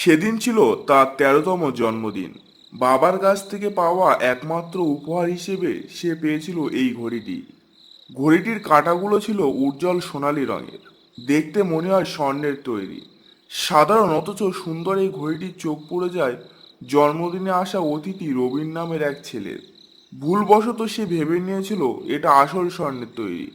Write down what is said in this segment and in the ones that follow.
সেদিন ছিল তার তেরোতম জন্মদিন। বাবার কাছ থেকে পাওয়া একমাত্র উপহার হিসেবে সে পেয়েছিল এই ঘড়িটি। ঘড়িটির কাঁটাগুলো ছিল উজ্জ্বল সোনালী রঙের। দেখতে মনে হয় স্বর্ণের তৈরি। সাধারণ অথচ সুন্দর এই ঘড়িটির চোখ পড়ে যায় জন্মদিনে আসা অতিথি রবীন নামের এক ছেলের। ভুলবশত সে ভেবে নিয়েছিল এটা আসল স্বর্ণের তৈরি।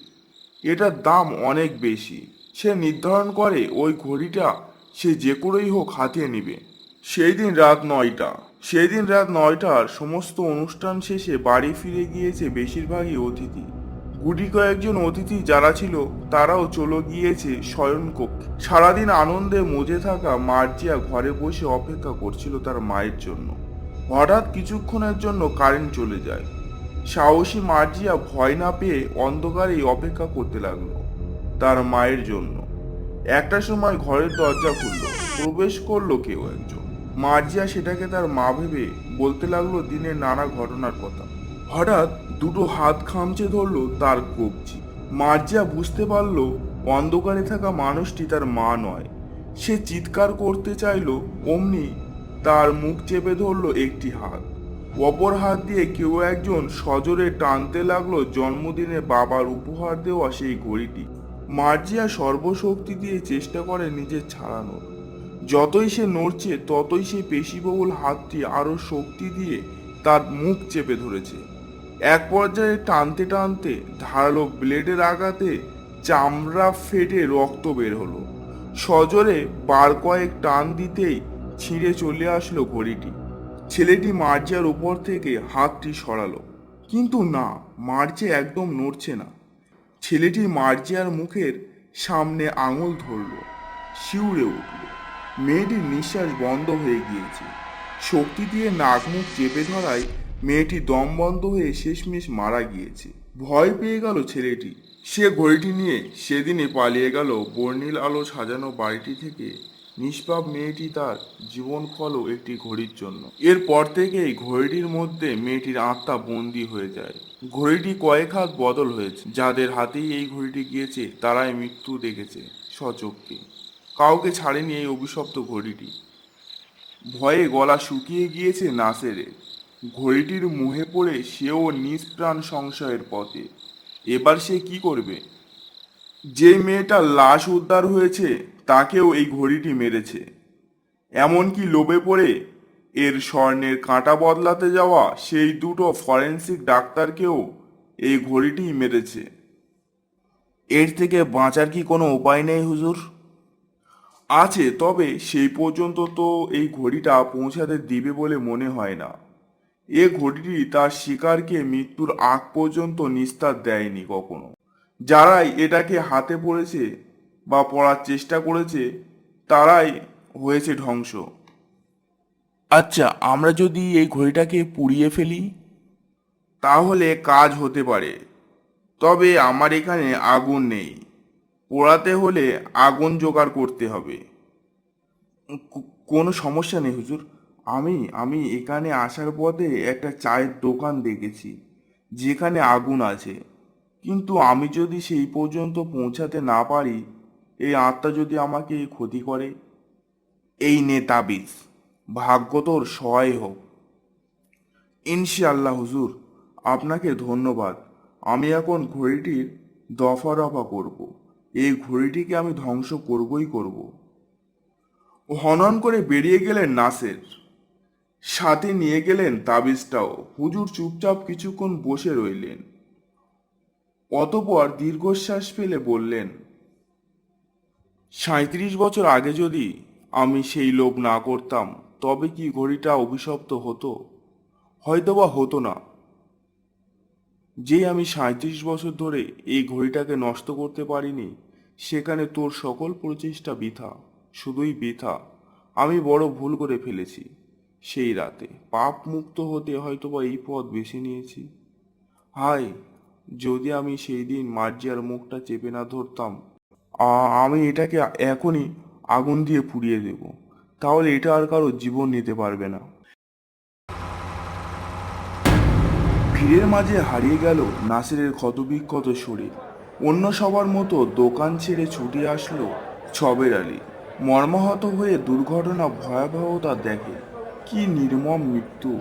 এটার দাম অনেক বেশি। সে নির্ধারণ করে ওই ঘড়িটা সে যে করেই হোক হাতিয়ে নিবে। সেই দিন রাত নয়টা। সেই দিন রাত নয়টার সমস্ত অনুষ্ঠান শেষে বাড়ি ফিরে গিয়েছে বেশিরভাগই অতিথি। গুটি কয়েকজন অতিথি যারা ছিল, তারাও চলে গিয়েছে শয়ন কক্ষে সারাদিন আনন্দে মজে থাকা মার্জিয়া ঘরে বসে অপেক্ষা করছিল তার মায়ের জন্য। হঠাৎ কিছুক্ষণের জন্য কারেন্ট চলে যায়। সাহসী মার্জিয়া ভয় না পেয়ে অন্ধকারেই অপেক্ষা করতে লাগল তার মায়ের জন্য। একটা সময় ঘরের দরজা খুললো, প্রবেশ করল কেউ একজন। মার্জিয়া সেটাকে তার মা ভেবে বলতে লাগল দিনের নানা ঘটনার কথা। হঠাৎ দুটো হাত খামচে ধরলো তার কবজি। মার্জিয়া বুঝতে পারল অন্ধকারে থাকা মানুষটি তার মা নয়। সে চিৎকার করতে চাইলো, অমনি তার মুখ চেপে ধরলো একটি হাত। অপর হাত দিয়ে কেউ একজন সজোরে টানতে লাগল জন্মদিনে বাবার উপহার দেওয়া সেই ঘড়িটি। মার্জিয়া সর্বশক্তি দিয়ে চেষ্টা করে নিজের ছাড়ানোর। যতই সে নড়ছে, ততই সেই পেশিবহুল হাতটি আরও শক্তি দিয়ে তার মুখ চেপে ধরেছে। এক পর্যায়ে টানতে টানতে ধারালো ব্লেডের আঘাতে চামড়া ফেটে রক্ত বের হলো। সজোরে বার কয়েক টান দিতেই ছিঁড়ে চলে আসলো ঘড়িটি। ছেলেটি মার্জিয়ার উপর থেকে হাতটি সরালো। কিন্তু না, মার্জে একদম নড়ছে না। ছেলেটি মার্জিয়ার মুখের সামনে আঙুল ধরল, শিউরে উঠল। মেয়েটির নিঃশ্বাস বন্ধ হয়ে গিয়েছে। শক্তি দিয়ে নাক মুখ চেপে ধরায় মেয়েটি দম বন্ধ হয়ে শেষমেশ মারা গিয়েছে। ভয় পেয়ে গেল ছেলেটি। সে ঘড়িটি নিয়ে সেদিনে পালিয়ে গেল বর্ণিল আলো সাজানো বাড়িটি থেকে। নিষ্পাপ মেয়েটি তার জীবন ফলও একটি ঘড়ির জন্য। এরপর থেকেই ঘড়িটির মধ্যে মেয়েটির আত্মা বন্দী হয়ে যায়। ঘড়িটি কয়েক হাত বদল হয়েছে। যাদের হাতেই এই ঘড়িটি গিয়েছে, তারাই মৃত্যু দেখেছে সচক্ষে কাউকে ছাড়েনি এই অভিশপ্ত ঘড়িটি। ভয়ে গলা শুকিয়ে গিয়েছে নাসেরে ঘড়িটির মুহে পড়ে সেও নিষ্প্রাণ সংশয়ের পথে। এবার সে কি করবে? যে মেয়েটা লাশ উদ্ধার হয়েছে, তাকেও এই ঘড়িটি মেরেছে। এমনকি লোভে পড়ে এর স্বর্ণের কাঁটা বদলাতে যাওয়া সেই দুটো ফরেন্সিক ডাক্তারকেও এই ঘড়িটিই মেরেছে। এর থেকে বাঁচার কি কোনো উপায় নেই, হুজুর? আছে, তবে সেই পর্যন্ত তো এই ঘড়িটা পৌঁছাতে দিবে বলে মনে হয় না। এ ঘড়িটি তার শিকারকে মৃত্যুর আগ পর্যন্ত নিস্তার দেয়নি কখনো। যারাই এটাকে হাতে পড়েছে বা পড়ার চেষ্টা করেছে, তারাই হয়েছে ধ্বংস। আচ্ছা আমরা যদি এই ঘড়িটাকে পুড়িয়ে ফেলি, তাহলে কাজ হতে পারে। তবে আমার এখানে আগুন নেই। পোড়াতে হলে আগুন জোগাড় করতে হবে। কোনো সমস্যা নেই, হুজুর। আমি আমি এখানে আসার পথে একটা চায়ের দোকান দেখেছি, যেখানে আগুন আছে। কিন্তু আমি যদি সেই পর্যন্ত পৌঁছাতে না পারি, এই আত্মা যদি আমাকে ক্ষতি করে? এই নে তাবিজ ভাগ্য তোর সহায় হোক। ইনশাআল্লাহ হুজুর, আপনাকে ধন্যবাদ। আমি এখন ঘড়িটির দফা রফা করব। এই ঘড়িটিকে আমি ধ্বংস করবই করব। হনন করে বেরিয়ে গেলেন নাসের। সাথে নিয়ে গেলেন তাবিজটাও। হুজুর চুপচাপ কিছুক্ষণ বসে রইলেন। অতপর দীর্ঘশ্বাস ফেলে বললেন সাঁত্রিশ বছর আগে যদি আমি সেই লোভ না করতাম তবে কি ঘড়িটা অভিশপ্ত হতো? হয়তোবা হতো না। যে আমি সাঁত্রিশ বছর ধরে এই ঘড়িটাকে নষ্ট করতে পারিনি, সেখানে তোর সকল প্রচেষ্টা বৃথা, শুধুই বৃথা। আমি বড় ভুল করে ফেলেছি। সেই রাতে পাপ মুক্ত হতে হয়তোবা এই পথ বেছে নিয়েছি। হায়, যদি আমি সেই দিন মার্জিয়ার মুখটা চেপে না ধরতাম আমি এটাকে এখনই আগুন দিয়ে পুড়িয়ে দেব। তাহলে এটা আর কারও জীবন নিতে পারবে না। ভিড়ের মাঝে হারিয়ে গেল নাসিরের ক্ষতবিক্ষত শরীর। অন্য সবার মতো দোকান ছেড়ে ছুটে আসলো ছবের আলী। মর্মাহত হয়ে দুর্ঘটনা ভয়াবহতা দেখে। কি নির্মম মৃত্যু।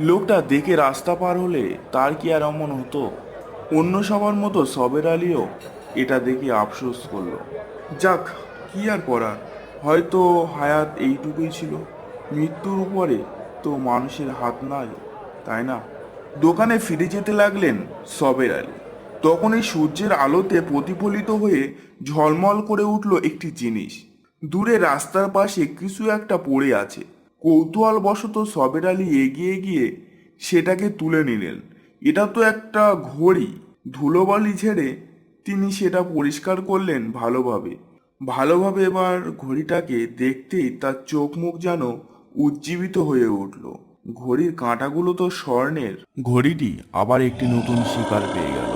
লোকটা দেখে রাস্তা পার হলে তার কি আর অমন হতো? অন্য সবার মতো সবের আলীও এটা দেখে আফসোস করল। যাক, কি আর করার? হয়তো হায়াত এইটুকুই ছিল। মৃত্যুর উপরে তো মানুষের হাত নাই, তাই না? দোকানে ফিরে যেতে লাগলেন সবের আলী। তখনই সূর্যের আলোতে প্রতিফলিত হয়ে ঝলমল করে উঠল একটি জিনিস। দূরে রাস্তার পাশে কিছু একটা পড়ে আছে। কৌতূহল বশত সবের আলী এগিয়ে গিয়ে সেটাকে তুলে নিলেন। এটা তো একটা ঘড়ি। ধুলোবালি ঝেড়ে তিনি সেটা পরিষ্কার করলেন ভালোভাবে। ভালোভাবে এবার ঘড়িটাকে দেখতেই তার চোখ মুখ যেন উজ্জীবিত হয়ে উঠল। ঘড়ির কাঁটাগুলো তো স্বর্ণের। ঘড়িটি আবার একটি নতুন শিকার পেয়ে গেল।